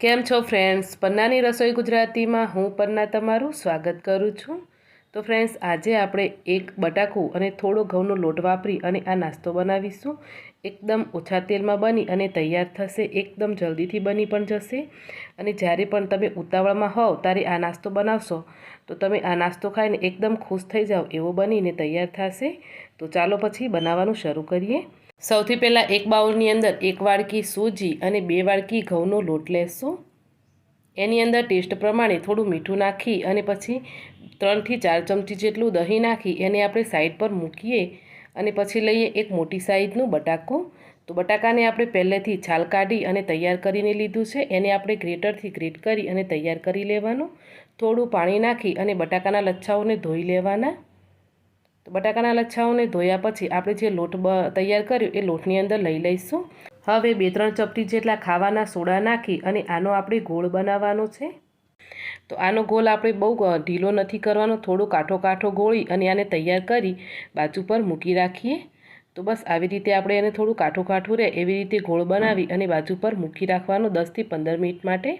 કેમ છો ફ્રેન્ડ્સ પન્નાની રસોઈ ગુજરાતીમાં હું પન્ના તમારું સ્વાગત કરું છું. તો ફ્રેન્ડ્સ આજે આપણે એક બટાકું અને થોડો ઘઉંનો લોટ વાપરી અને આ નાસ્તો બનાવીશું. એકદમ ઓછા તેલમાં બની અને તૈયાર થશે. એકદમ જલ્દીથી બની પણ જશે. અને જ્યારે પણ તમે ઉતાવળમાં હોવ ત્યારે આ નાસ્તો બનાવશો. તો તમે આ નાસ્તો ખાઈને એકદમ ખુશ થઈ જાઓ એવો બનીને તૈયાર થશે. તો ચાલો પછી બનાવવાનું શરૂ કરીએ. સૌથી પહેલાં એક બાઉલની અંદર એક વાડકી સૂજી અને બે વાડકી ઘઉંનો લોટ લેશું. એની અંદર ટેસ્ટ પ્રમાણે થોડું મીઠું નાખી અને પછી ત્રણથી ચાર ચમચી જેટલું દહીં નાખી એને આપણે સાઈડ પર મૂકીએ અને પછી લઈએ એક મોટી સાઈઝનું બટાકું. તો બટાકાને આપણે પહેલેથી છાલ કાઢી અને તૈયાર કરીને લીધું છે. એને આપણે ગ્રેટરથી ગ્રેટ કરી અને તૈયાર કરી લેવાનું. થોડું પાણી નાખી અને બટાકાના લચ્છાઓને ધોઈ લેવાના. બટાકાના લચ્છાઓને ધોયા પછી આપણે જે લોટ તૈયાર કર્યો એ લોટની અંદર લઈ લઈશું. હવે બે ત્રણ ચપટી જેટલા ખાવાના સોડા નાખી અને આનો આપણે ગોળ બનાવવાનો છે. તો આનો ગોળ આપણે બહુ ઢીલો નથી કરવાનો, થોડો કાંઠો કાંઠો ગોળી અને આને તૈયાર કરી બાજુ પર મૂકી રાખીએ. તો બસ આવી રીતે આપણે એને થોડું કાઠું કાઠું રહે એવી રીતે ગોળ બનાવી અને બાજુ પર મૂકી રાખવાનો દસથી પંદર મિનિટ માટે.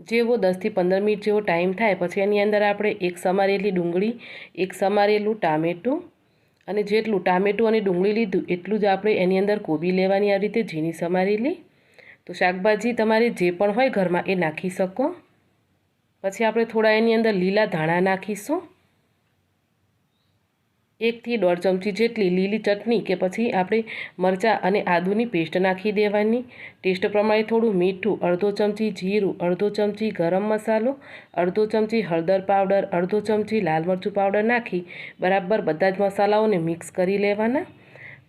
જેવો દસથી પંદર મિનિટ જેવો ટાઈમ થાય, પછી એની અંદર આપણે એક સમારેલી ડુંગળી, એક સમારેલું ટામેટું અને જેટલું ટામેટું અને ડુંગળી લીધું એટલું જ આપણે એની અંદર કોબી લેવાની આવી રીતે ઝીણી સમારેલી. તો શાકભાજી તમારે જે પણ હોય ઘરમાં એ નાખી શકો. પછી આપણે થોડા એની અંદર લીલા ધાણા નાખીશું. એકથી દોઢ ચમચી જેટલી લીલી ચટણી કે પછી આપણે મરચાં અને આદુની પેસ્ટ નાખી દેવાની. ટેસ્ટ પ્રમાણે થોડું મીઠું, અડધો ચમચી જીરું, અડધો ચમચી ગરમ મસાલો, અડધો ચમચી હળદર પાવડર, અડધો ચમચી લાલ મરચું પાવડર નાખી બરાબર બધા જ મસાલાઓને મિક્સ કરી લેવાના.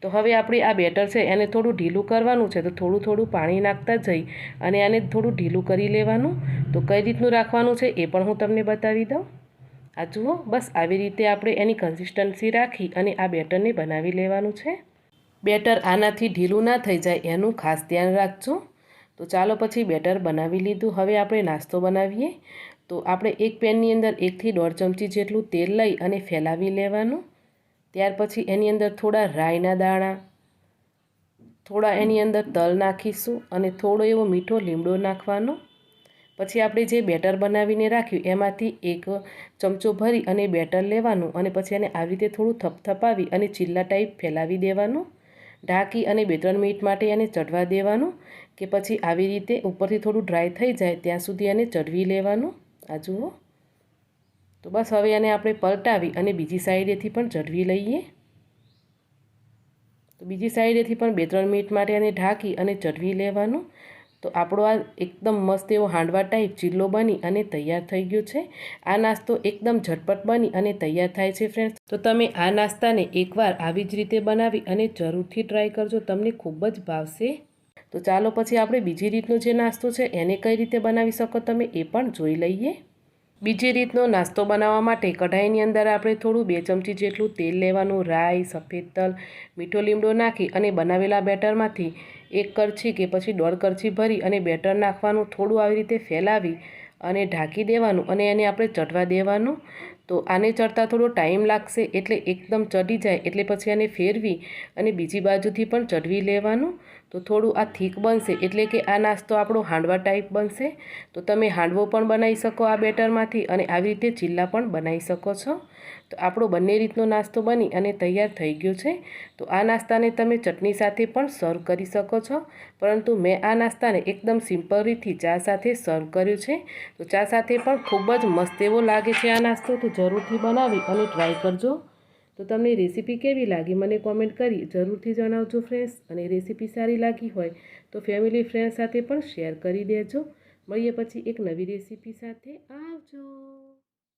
તો હવે આપણે આ બેટર છે, એને થોડું ઢીલું કરવાનું છે, તો થોડું થોડું પાણી નાખતા જઈ અને આને થોડું ઢીલું કરી લેવાનું. તો કઈ રીતનું રાખવાનું છે એ પણ હું તમને બતાવી દઉં. આ જુઓ, બસ આવી રીતે આપણે એની કન્સિસ્ટન્સી રાખી અને આ બેટરને બનાવી લેવાનું છે. બેટર આનાથી ઢીલું ના થઈ જાય એનું ખાસ ધ્યાન રાખજો. તો ચાલો પછી બેટર બનાવી લીધું. હવે આપણે નાસ્તો બનાવીએ. તો આપણે એક પેનની અંદર એકથી દોઢ ચમચી જેટલું તેલ લઈ અને ફેલાવી લેવાનું. ત્યાર પછી એની અંદર થોડા રાઈના દાણા, થોડા એની અંદર તલ નાખીશું અને થોડો એવો મીઠો લીમડો નાખવાનો. પછી આપણે જે બેટર બનાવીને રાખ્યું, એમાંથી એક ચમચો ભરી અને બેટર લેવાનું અને પછી એને આવી રીતે થોડું થપથપાવી અને ચીલ્લા ટાઈપ ફેલાવી દેવાનું. ઢાંકી અને બે ત્રણ મિનિટ માટે એને ચઢવા દેવાનું કે પછી આવી રીતે ઉપરથી થોડું ડ્રાય થઈ જાય ત્યાં સુધી એને ચઢવી લેવાનું. આ જુઓ. તો બસ હવે એને આપણે પલટાવી અને બીજી સાઈડેથી પણ ચઢવી લઈએ. તો બીજી સાઈડેથી પણ બે ત્રણ મિનિટ માટે એને ઢાંકી અને ચઢવી લેવાનું. તો આપણો આ એકદમ મસ્ત એવો હાંડવા ટાઈપ ચીલ્લો બની અને તૈયાર થઈ ગયો છે. આ નાસ્તો એકદમ ઝટપટ બની અને તૈયાર થાય છે ફ્રેન્ડ્સ તો તમે આ નાસ્તાને એકવાર આવી જ રીતે બનાવી અને જરૂરથી ટ્રાય કરજો, તમને ખૂબ જ ભાવશે. તો ચાલો પછી આપણે બીજી રીતનો જે નાસ્તો છે, એને કઈ રીતે બનાવી શકો તમે એ પણ જોઈ લઈએ. બીજી રીતનો નાસ્તો બનાવવા માટે કઢાઈની અંદર આપણે થોડું બે ચમચી જેટલું તેલ લેવાનું, રાઈ, સફેદ તલ, મીઠો લીમડો નાખી અને બનાવેલા બેટરમાંથી એક કરછી કે પછી દોઢ કરછી ભરી અને બેટર નાખવાનું થોડું આવી રીતે ફેલાવી અને ઢાંકી દેવાનું અને એને આપણે ચટવા દેવાનું. તો આને ચડતા થોડો ટાઈમ લાગશે એટલે એકદમ ચડી જાય એટલે પછી આને ફેરવી અને બીજી બાજુથી પણ ચડવી લેવાનું. તો થોડું આ થીક બનશે એટલે કે આ નાસ્તો આપણો હાંડવા ટાઈપ બનશે. તો તમે હાંડવો પણ બનાવી શકો આ બેટરમાંથી અને આવી રીતે ચીલ્લા પણ બનાવી શકો છો. તો આપણો બંને રીતનો નાસ્તો બની અને તૈયાર થઈ ગયો છે. તો આ નાસ્તાને તમે ચટણી સાથે પણ સર્વ કરી શકો છો. પરંતુ મેં આ નાસ્તાને એકદમ સિમ્પલ રીતથી ચા સાથે સર્વ કર્યું છે. તો ચા સાથે પણ ખૂબ જ મસ્ત એવો લાગે છે આ નાસ્તો. તો જરૂરથી બનાવી અને ટ્રાય કરજો. તો તમને રેસીપી કેવી લાગી મને કોમેન્ટ કરી જરૂરથી જણાવજો ફ્રેન્ડ્સ અને રેસીપી સારી લાગી હોય તો ફેમિલી ફ્રેન્ડ સાથે પણ શેર કરી દેજો. મળીએ પછી એક નવી રેસીપી સાથે. આવજો.